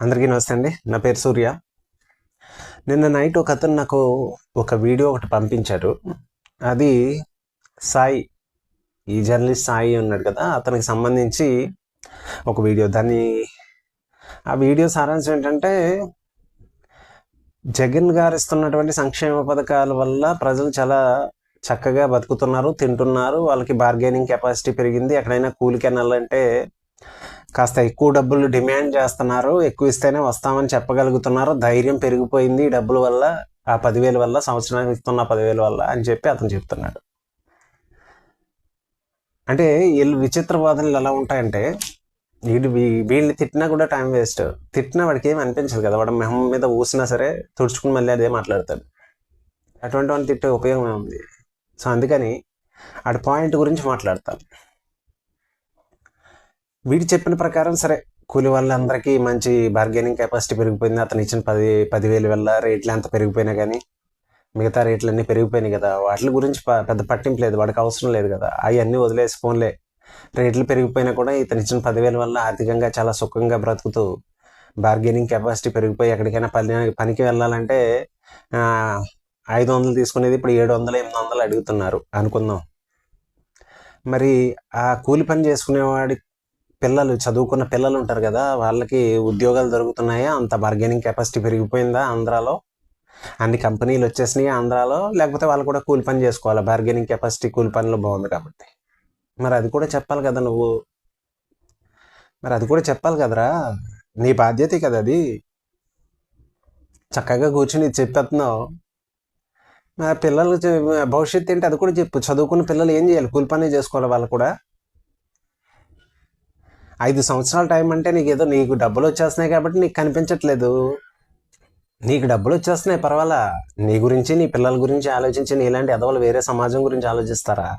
అందరికీ నమస్తే అండి. నా పేరు సూర్య. నిన్న నైట్ ఒక అతను నాకు ఒక వీడియో ఒకటి పంపించారు అది సాయి ఈ జర్నలిస్ట్ సాయి ఉన్నాడు కదా అతనికి సంబంధించి ఒక వీడియో. దాన్ని ఆ వీడియో సారాంశం ఏంటంటే జగన్ గారు ఇస్తున్నటువంటి సంక్షేమ పథకాల వల్ల ప్రజలు చాలా చక్కగా బతుకుతున్నారు తింటున్నారు వాళ్ళకి బార్గెనింగ్ కెపాసిటీ పెరిగింది. ఎక్కడైనా కూలికి వెళ్ళాలంటే కాస్త ఎక్కువ డబ్బులు డిమాండ్ చేస్తున్నారు. ఎక్కువ ఇస్తేనే వస్తామని చెప్పగలుగుతున్నారు. ధైర్యం పెరిగిపోయింది ఈ డబ్బుల వల్ల ఆ పదివేల వల్ల సంవత్సరానికి ఇస్తున్న పదివేల వల్ల అని చెప్పి అతను చెప్తున్నాడు. అంటే వీళ్ళు విచిత్ర వాదనలు ఎలా ఉంటాయంటే వీడు వీళ్ళని తిట్టినా కూడా టైం వేస్ట్. తిట్టినా వాడికి ఏమి అనిపించదు కదా. వాడు మెహం మీద ఊసినా సరే తుడుచుకుని మళ్ళీ అదే మాట్లాడతాడు. అటువంటి వాడిని తిట్టే ఉపయోగం ఉంది సో అందుకని ఆడి పాయింట్ గురించి మాట్లాడతాను వీడు చెప్పిన ప్రకారం సరే కూలి వాళ్ళందరికీ మంచి బార్గెనింగ్ కెపాసిటీ పెరిగిపోయింది. అతను ఇచ్చిన పది పదివేలు వల్ల రేట్లు ఎంత పెరిగిపోయినా కానీ మిగతా రేట్లు అన్నీ పెరిగిపోయినాయి కదా. వాటి గురించి ప- పెద్ద పట్టింపు లేదు. వాడికి అవసరం లేదు కదా. అవన్నీ వదిలేసి ఫోన్లే. రేట్లు పెరిగిపోయినా కూడా ఇతను ఇచ్చిన పదివేల వల్ల ఆర్థికంగా చాలా సుఖంగా బ్రతుకుతూ బార్గెనింగ్ కెపాసిటీ పెరిగిపోయి ఎక్కడికైనా పని పనికి వెళ్ళాలంటే ఐదు వందలు తీసుకునేది ఇప్పుడు ఏడు వందలు ఎనిమిది వందలు అడుగుతున్నారు. అనుకుందాం. మరి ఆ కూలి పని చేసుకునేవాడి పిల్లలు చదువుకున్న పిల్లలు ఉంటారు కదా వాళ్ళకి ఉద్యోగాలు దొరుకుతున్నాయా? అంత బార్గెనింగ్ కెపాసిటీ పెరిగిపోయిందా ఆంధ్రాలో? అన్ని కంపెనీలు వచ్చేసినాయి ఆంధ్రాలో? లేకపోతే వాళ్ళు కూడా కూలి పని చేసుకోవాలి? బార్గెనింగ్ కెపాసిటీ కూలి పనిలో బాగుంది కాబట్టి. మరి అది కూడా చెప్పాలి కదా నువ్వు. మరి అది కూడా చెప్పాలి కదరా. నీ బాధ్యతే కదా అది. చక్కగా కూర్చుని చెప్పేస్తున్నావు. మరి పిల్లలు భవిష్యత్తు ఏంటి అది కూడా చెప్పు. చదువుకున్న పిల్లలు ఏం చేయాలి? కూలి పని చేసుకోవాలి వాళ్ళు కూడా. ఐదు సంవత్సరాల టైం అంటే నీకు ఏదో నీకు డబ్బులు వచ్చేస్తున్నాయి కాబట్టి నీకు కనిపించట్లేదు. నీకు డబ్బులు వచ్చేస్తున్నాయి పర్వాలా? నీ గురించి నీ పిల్లల గురించి ఆలోచించి నీలాంటి ఎదవలు వేరే సమాజం గురించి ఆలోచిస్తారా?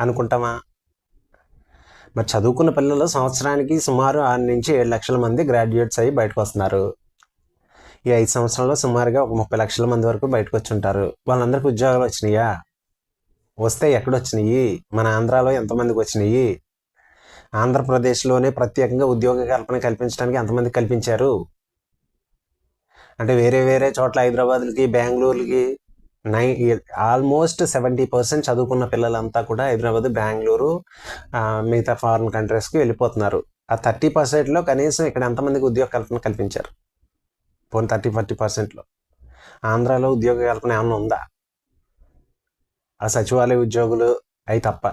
అనుకుంటామా మరి చదువుకున్న పిల్లలు సంవత్సరానికి సుమారు ఆరు నుంచి ఏడు లక్షల మంది గ్రాడ్యుయేట్స్ అయ్యి బయటకు వస్తున్నారు. ఈ ఐదు సంవత్సరాల్లో సుమారుగా ఒక ముప్పై లక్షల మంది వరకు బయటకు వచ్చి ఉంటారు వాళ్ళందరికీ ఉద్యోగాలు వచ్చినాయా? వస్తే ఎక్కడొచ్చినాయి? మన ఆంధ్రాలో ఎంతమందికి వచ్చినాయి? ఆంధ్రప్రదేశ్లోనే ప్రత్యేకంగా ఉద్యోగ కల్పన కల్పించడానికి ఎంతమంది కల్పించారు? అంటే వేరే వేరే చోట్ల హైదరాబాద్లకి బెంగళూరుకి నై ఆల్మోస్ట్ సెవెంటీ పర్సెంట్ చదువుకున్న పిల్లలంతా కూడా హైదరాబాద్ బెంగళూరు మిగతా ఫారిన్ కంట్రీస్కి వెళ్ళిపోతున్నారు. ఆ థర్టీ పర్సెంట్లో కనీసం ఇక్కడ ఎంతమందికి ఉద్యోగ కల్పన కల్పించారు? పోనీ థర్టీ ఫార్టీ పర్సెంట్లో. ఆంధ్రాలో ఉద్యోగ కల్పన ఏమన్నా ఉందా? ఆ సచివాలయ ఉద్యోగులు అయి తప్ప.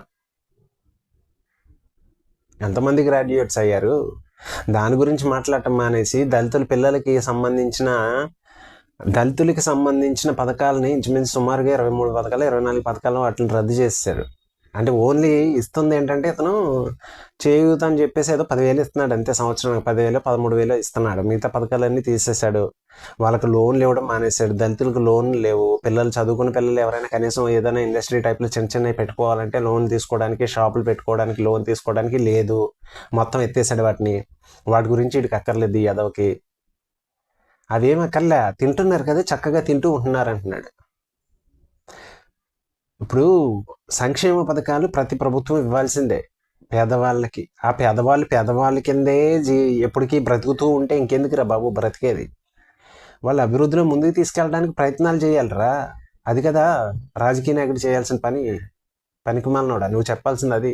ఎంతమంది గ్రాడ్యుయేట్స్ అయ్యారు? దాని గురించి మాట్లాడటం మానేసి దళితుల పిల్లలకి సంబంధించిన దళితులకి సంబంధించిన పథకాలని ఇంచుమించు సుమారుగా ఇరవై మూడు పథకాలు ఇరవై నాలుగు పథకాలు వాటిని రద్దు చేశారు అంటే ఓన్లీ ఇస్తుంది ఏంటంటే ఇతను చేయూత అని చెప్పేసి ఏదో పదివేలు ఇస్తున్నాడు అంతే సంవత్సరానికి. పదివేలు పదమూడు వేలు ఇస్తున్నాడు. మిగతా పథకాలన్నీ తీసేశాడు. వాళ్ళకి లోన్లు ఇవ్వడం మానేశాడు. దళితులకు లోన్ లేవు. పిల్లలు చదువుకున్న పిల్లలు ఎవరైనా కనీసం ఏదైనా ఇండస్ట్రీ టైప్లో చిన్న చిన్నవి పెట్టుకోవాలంటే లోన్ తీసుకోవడానికి షాపులు పెట్టుకోవడానికి లోన్ తీసుకోవడానికి లేదు. మొత్తం ఎత్తేసాడు వాటిని. వాటి గురించి వీడికి అక్కర్లేదు ఈ యదవకి. అవేం అక్కర్లే. తింటున్నారు కదా. చక్కగా తింటూ ఉంటున్నారు అంటున్నాడు. ఇప్పుడు సంక్షేమ పథకాలు ప్రతి ప్రభుత్వం ఇవ్వాల్సిందే. పేదవాళ్ళకి ఆ పేదవాళ్ళు పేదవాళ్ళ కిందే జీ ఎప్పటికీ బ్రతుకుతూ ఉంటే ఇంకెందుకురా బాబు బ్రతికేది? వాళ్ళ అభివృద్ధిలో ముందుకు తీసుకెళ్ళడానికి ప్రయత్నాలు చేయాలిరా. అది కదా రాజకీయ నాయకుడు చేయాల్సిన పని పనికి మాలనోడా? నువ్వు చెప్పాల్సింది అది.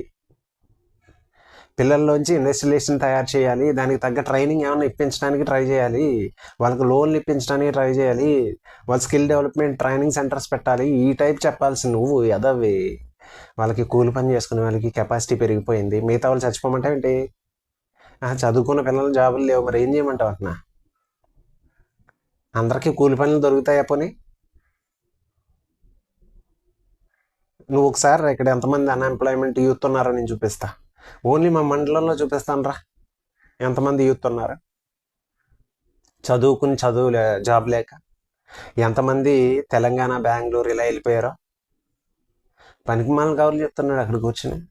పిల్లల్లోంచి ఇండస్ట్రియలేషన్ తయారు చేయాలి దానికి తగ్గ ట్రైనింగ్ ఏమైనా ఇప్పించడానికి ట్రై చేయాలి వాళ్ళకి లోన్లు ఇప్పించడానికి ట్రై చేయాలి వాళ్ళ స్కిల్ డెవలప్మెంట్ ట్రైనింగ్ సెంటర్స్ పెట్టాలి ఈ టైప్ చెప్పాల్సి నువ్వు ఎదవి వాళ్ళకి కూలి పని చేసుకునే వాళ్ళకి కెపాసిటీ పెరిగిపోయింది. మిగతా వాళ్ళు చచ్చిపోమంటే ఏంటి? చదువుకున్న పిల్లలు జాబులు లేవు మరి ఏం చేయమంటావు అట్నా? అందరికీ కూలి పనులు దొరుకుతాయా పోనీ? నువ్వు ఒకసారి ఇక్కడ ఎంతమంది అన్ఎంప్లాయ్మెంట్ యూత్ ఉన్నారో నేను చూపిస్తా. ఓన్లీ మా మండలంలో చూపిస్తాను రా ఎంతమంది యూత్ ఉన్నారు? చదువుకుని చదువు జాబ్ లేక. ఎంతమంది తెలంగాణ బెంగళూరు ఇలా వెళ్ళిపోయారో? పనికి మాల కవర్లు చెప్తున్నాడు అక్కడ కూర్చుని.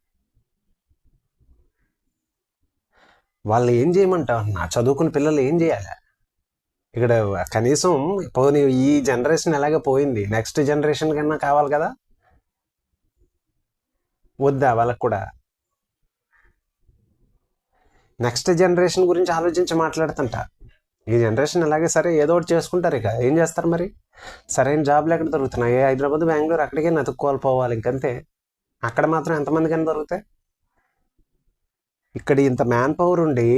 వాళ్ళు ఏం చేయమంటావు? నా చదువుకున్న పిల్లలు ఏం చేయాలి? ఇక్కడ కనీసం పోనీ ఈ జనరేషన్ ఎలాగ పోయింది? నెక్స్ట్ జనరేషన్ కన్నా కావాలి కదా? వద్దా వాళ్ళకు కూడా? నెక్స్ట్ జనరేషన్ గురించి ఆలోచించి మాట్లాడుతుంట. ఈ జనరేషన్ అలాగే సరే ఏదో ఒకటి చేసుకుంటారు ఇక. ఏం చేస్తారు మరి? సరైన జాబ్లు ఎక్కడ దొరుకుతున్నాయి? హైదరాబాద్ బెంగళూరు అక్కడికే నతుక్కోవాలి పోవాలి ఇంకంతే. అక్కడ మాత్రం ఎంతమందికైనా దొరుకుతాయి? ఇక్కడ ఇంత మ్యాన్ పవర్ ఉండి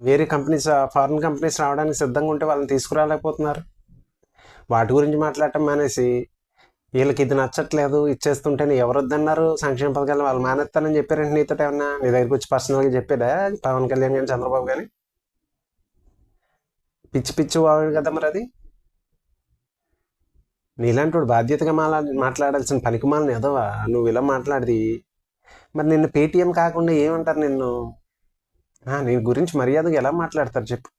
వేరే కంపెనీస్ ఫారిన్ కంపెనీస్ రావడానికి సిద్ధంగా ఉంటే వాళ్ళని తీసుకురాలేకపోతున్నారు. వాటి గురించి మాట్లాడటం మానేసి వీళ్ళకి ఇది నచ్చట్లేదు ఇచ్చేస్తుంటే ఎవరు వద్దన్నారు సంక్షేమ పథకాలు వాళ్ళు మానేస్తానని చెప్పారంటే నీతో ఏమన్నా నీ దగ్గరికి వచ్చి పర్సనల్గా చెప్పారా పవన్ కళ్యాణ్ కానీ చంద్రబాబు కానీ పిచ్చి పిచ్చి వాడు కదా మరి అది. నీలాంటి వాడు బాధ్యతగా మాలా మాట్లాడాల్సిన పనికిమాలని ఎదవా నువ్వు ఇలా మాట్లాడిది. మరి నిన్ను పేటీఎం కాకుండా ఏమంటారు నిన్ను? నీ గురించి మర్యాదగా ఎలా మాట్లాడతారు చెప్పు.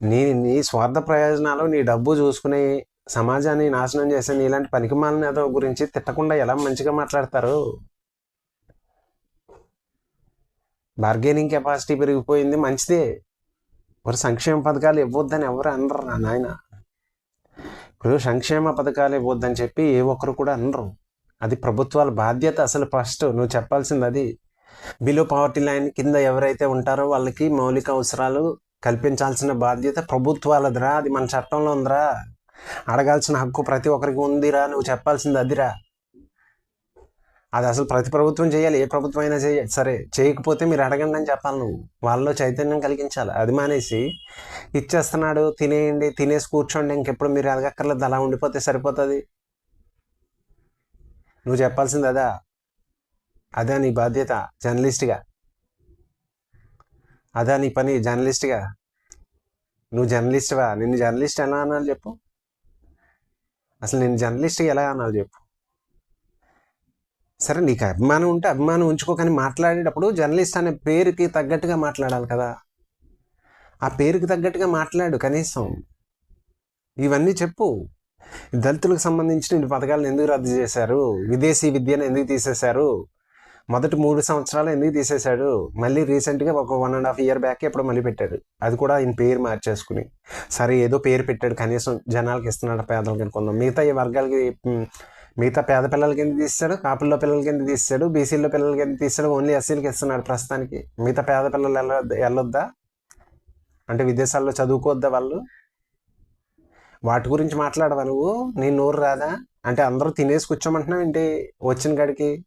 నీ నీ స్వార్థ ప్రయోజనాలు నీ డబ్బు చూసుకుని సమాజాన్ని నాశనం చేసే నీలాంటి పనికిమాలిన ఏదో గురించి తిట్టకుండా ఎలా మంచిగా మాట్లాడతారు? బార్గెనింగ్ కెపాసిటీ పెరిగిపోయింది. మంచిదే. మరి సంక్షేమ పథకాలు ఇవ్వద్దని ఎవరు అనరు నా నాయన. ఇప్పుడు సంక్షేమ పథకాలు ఇవ్వద్దని చెప్పి ఏ ఒక్కరు కూడా అనరు. అది ప్రభుత్వాల బాధ్యత అసలు ఫస్ట్ నువ్వు చెప్పాల్సింది అది. బిలో పవర్టీ లైన్ కింద ఎవరైతే ఉంటారో వాళ్ళకి మౌలిక అవసరాలు కల్పించాల్సిన బాధ్యత ప్రభుత్వాలదిరా. అది మన చట్టంలో ఉందిరా. అడగాల్సిన హక్కు ప్రతి ఒక్కరికి ఉందిరా. నువ్వు చెప్పాల్సింది అదిరా. అది అసలు ప్రతి ప్రభుత్వం చేయాలి. ఏ ప్రభుత్వం అయినా చేయాలి సరే చేయకపోతే మీరు అడగండి అని చెప్పాలి నువ్వు. వాళ్ళలో చైతన్యం కలిగించాలి. అది మానేసి ఇచ్చేస్తున్నాడు తినేయండి తినేసి కూర్చోండి. ఇంకెప్పుడు మీరు అడగక్కర్లేదు. అలా ఉండిపోతే సరిపోతుంది. నువ్వు చెప్పాల్సింది అదా. అదా నీ బాధ్యత జర్నలిస్ట్గా. అదా నీ పని జర్నలిస్ట్గా. నువ్వు జర్నలిస్ట్వా? నిన్ను జర్నలిస్ట్ ఎలా అనాలి చెప్పు. అసలు నేను జర్నలిస్ట్గా ఎలా అనాలి చెప్పు. సరే నీకు అభిమానం ఉంటే అభిమానం ఉంచుకోకని మాట్లాడేటప్పుడు జర్నలిస్ట్ అనే పేరుకి తగ్గట్టుగా మాట్లాడాలి కదా. ఆ పేరుకి తగ్గట్టుగా మాట్లాడు కనీసం. ఇవన్నీ చెప్పు. దళితులకు సంబంధించిన ఇన్ని పథకాలను ఎందుకు రద్దు చేశారు? విదేశీ విద్యను ఎందుకు తీసేశారు? మొదటి మూడు సంవత్సరాలు ఎందుకు తీసేశాడు? మళ్ళీ రీసెంట్గా ఒక one and half year back ఎప్పుడు మళ్ళీ పెట్టాడు. అది కూడా ఆయన పేరు మార్చేసుకుని. సరే ఏదో పేరు పెట్టాడు కనీసం జనాలకి ఇస్తున్నాడు పేదలకి అనుకుందాం మిగతా ఈ వర్గాలకి మిగతా పేద పిల్లలకి ఎందుకు తీస్తాడు? కాపుల్లో పిల్లలకి ఎందుకు తీస్తాడు? బీసీలో పిల్లలకి ఎందుకు తీస్తాడు? ఓన్లీ ఎస్సీలకి ఇస్తున్నాడు ప్రస్తుతానికి. మిగతా పేద పిల్లలు వెళ్ళ వెళ్ళొద్దా? అంటే విదేశాల్లో చదువుకోవద్దా వాళ్ళు? వాటి గురించి మాట్లాడవా నువ్వు? నీ నోరు రాదా? అంటే అందరూ తినేసి కూర్చోమంటున్నావు ఏంటి వచ్చిన కాడికి?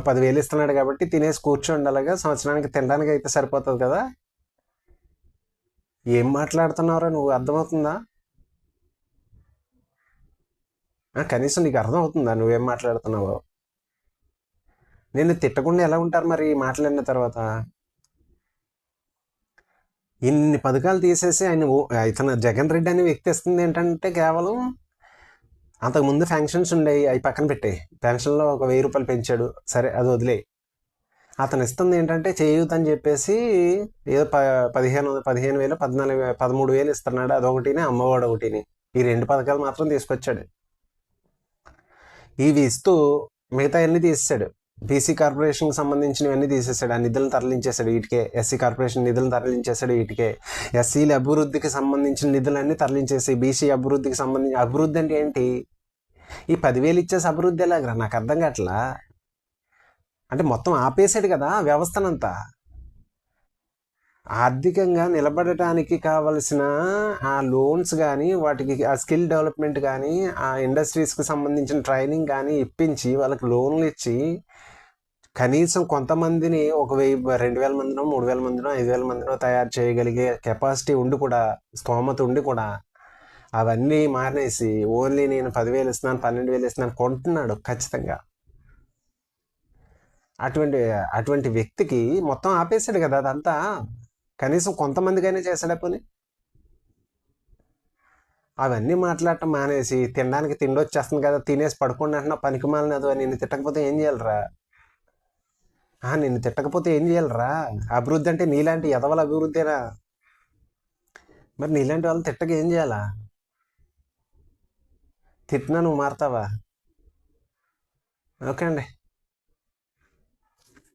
పదివేలు ఇస్తున్నాడు కాబట్టి తినేసి కూర్చోండి అలాగా సంవత్సరానికి తినడానికి అయితే సరిపోతుంది కదా. ఏం మాట్లాడుతున్నావురా నువ్వు? అర్థమవుతుందా? ఆ, కనీసం నీకు అర్థమవుతుందా నువ్వేం మాట్లాడుతున్నావో? నేను తిట్టకుండా ఎలా ఉంటారు మరి మాట్లాడిన తర్వాత? ఇన్ని పథకాలు తీసేసి ఆయన ఓ- ఇతను జగన్ రెడ్డి అనే వ్యక్తి ఇస్తుంది ఏంటంటే కేవలం అంతకుముందు ఫ్యాంక్షన్స్ ఉండేవి అవి పక్కన పెట్టే పెన్షన్లో ఒక వెయ్యి రూపాయలు పెంచాడు. సరే అది వదిలే అతను ఇస్తుంది ఏంటంటే చేయూత అని చెప్పేసి ఏదో ప పదిహేను పదిహేను వేలు పద్నాలుగు పదమూడు వేలు ఇస్తున్నాడు. అదొకటిని అమ్మఒడు ఒకటిని. ఈ రెండు పథకాలు మాత్రం తీసుకొచ్చాడు. ఇవి ఇస్తూ మిగతా అన్ని తీసేసాడు. బీసీ కార్పొరేషన్కి సంబంధించినవన్నీ తీసేసాడు. ఆ నిధులను తరలించేశాడు వీటికే. ఎస్సీ కార్పొరేషన్ నిధులను తరలించేశాడు వీటికే. ఎస్సీల అభివృద్ధికి సంబంధించిన నిధులన్నీ తరలించేసి బీసీ అభివృద్ధికి సంబంధించి అభివృద్ధి అంటే ఏంటి? ఈ పదివేలు ఇచ్చేసి అభివృద్ధి ఎలాగరా నాకు అర్థం కావట్లా. అంటే మొత్తం ఆపేసాడు కదా వ్యవస్థనంతా. ఆర్థికంగా నిలబడటానికి కావలసిన ఆ లోన్స్ కానీ వాటికి ఆ స్కిల్ డెవలప్మెంట్ కానీ ఆ ఇండస్ట్రీస్కి సంబంధించిన ట్రైనింగ్ కానీ ఇప్పించి వాళ్ళకి లోన్లు ఇచ్చి కనీసం కొంతమందిని ఒక వెయ్యి రెండు వేల మందినో మూడు వేల మందినో ఐదు వేల మందినో తయారు చేయగలిగే కెపాసిటీ ఉండి కూడా స్తోమత ఉండి కూడా అవన్నీ మానేసి ఓన్లీ నేను పదివేలు ఇస్తున్నాను పన్నెండు వేలు ఇస్తున్నాను కొంటున్నాడు ఖచ్చితంగా. అటువంటి అటువంటి వ్యక్తికి మొత్తం ఆపేశాడు కదా అదంతా. కనీసం కొంతమందికైనా చేశాడా పోనీ? అవన్నీ మాట్లాడటం మానేసి తినడానికి తిండి వచ్చేస్తుంది కదా తినేసి పడుకోండి అంటున్నా పనికి మాలినదు నిన్ను తిట్టకపోతే ఏం చేయాలరా? నిన్ను తిట్టకపోతే ఏం చేయాలరా? అభివృద్ధి అంటే నీలాంటి ఎదవల అభివృద్ధినా? మరి నీలాంటి వాళ్ళు తిట్టక ఏం చేయాలా? తిట్టినా నువ్వు మారుతావా? ఓకే అండి.